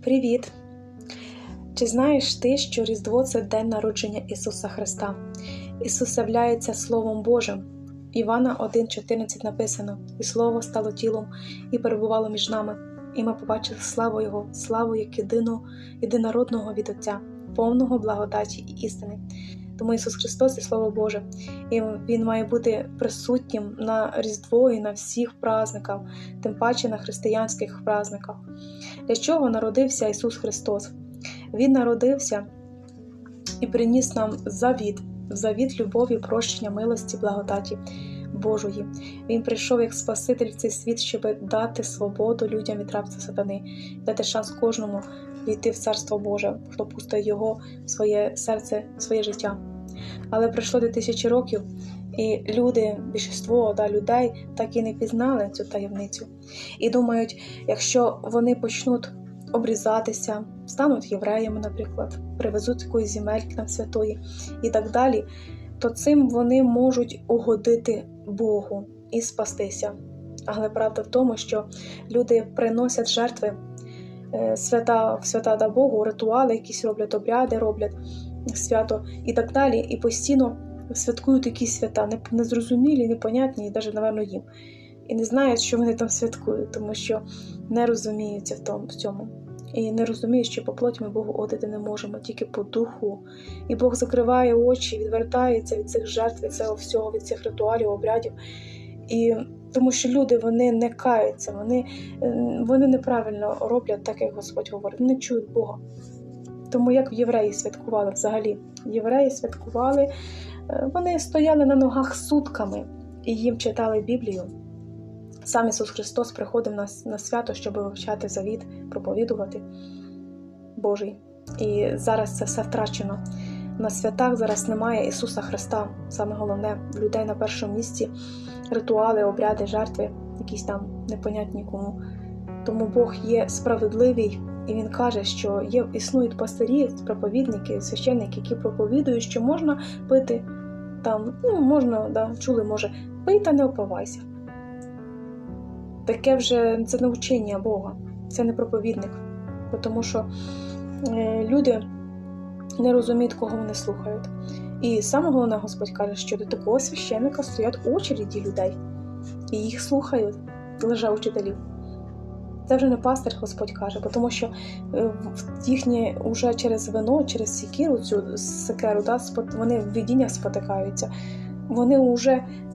Привіт! Чи знаєш ти, що Різдво це день народження Ісуса Христа? Ісус являється Словом Божим. Івана 1,14 написано: І Слово стало тілом і перебувало між нами, і ми побачили славу Його, славу як єдину, єдинородного від Отця, повного благодаті і істини. Тому Ісус Христос і Слово Боже, і Він має бути присутнім на Різдво і на всіх праздниках, тим паче на християнських праздниках. Для чого народився Ісус Христос? Він народився і приніс нам завіт, завіт любові, прощення, милості, благодаті Божої. Він прийшов як Спаситель в цей світ, щоб дати свободу людям від рабства сатани, дати шанс кожному війти в Царство Боже, хто пустить його своє серце, своє життя. Але пройшло 2000 років, і люди, більшіство да, людей так і не пізнали цю таємницю. І думають, якщо вони почнуть обрізатися, стануть євреями, наприклад, привезуть якоїсь земельки нам святої і так далі, то цим вони можуть угодити Богу і спастися. Але правда в тому, що люди приносять жертви е, свята, свята да Богу, ритуали, якісь роблять обряди, роблять свято і так далі, і постійно святкують якісь свята, незрозумілі, непонятні, і навіть, напевно, їм. І не знають, що вони там святкують, тому що не розуміються в тому в цьому. І не розуміють, що по плоті ми Богу одити не можемо, тільки по духу. І Бог закриває очі, відвертається від цих жертв, від цього всього, від цих ритуалів, обрядів. І тому що люди вони не каються, вони, вони неправильно роблять так, як Господь говорить, не чують Бога. Тому як євреї святкували взагалі? Євреї святкували, вони стояли на ногах сутками і їм читали Біблію. Сам Ісус Христос приходив на, на свято, щоб вивчати завіт, проповідувати Божий. І зараз це все втрачено. На святах зараз немає Ісуса Христа. Саме головне, людей на першому місці ритуали, обряди, жертви, якісь там непонятні кому. Тому Бог є справедливий, і Він каже, що є, існують пастирі, проповідники, священники, які проповідують, що можна пити там, ну можна, да, чули, може, пий та не опивайся. Таке вже це не учення Бога, це не проповідник. Тому що е, люди не розуміють, кого вони слухають. І саме головне, Господь каже, що до такого священника стоять очереді людей, і їх слухають лише учителів. Це вже не пастир, Господь каже, тому що їхнє вже через вино, через сікіру, цю секеру, да, вони в видіннях спотикаються. Вони вже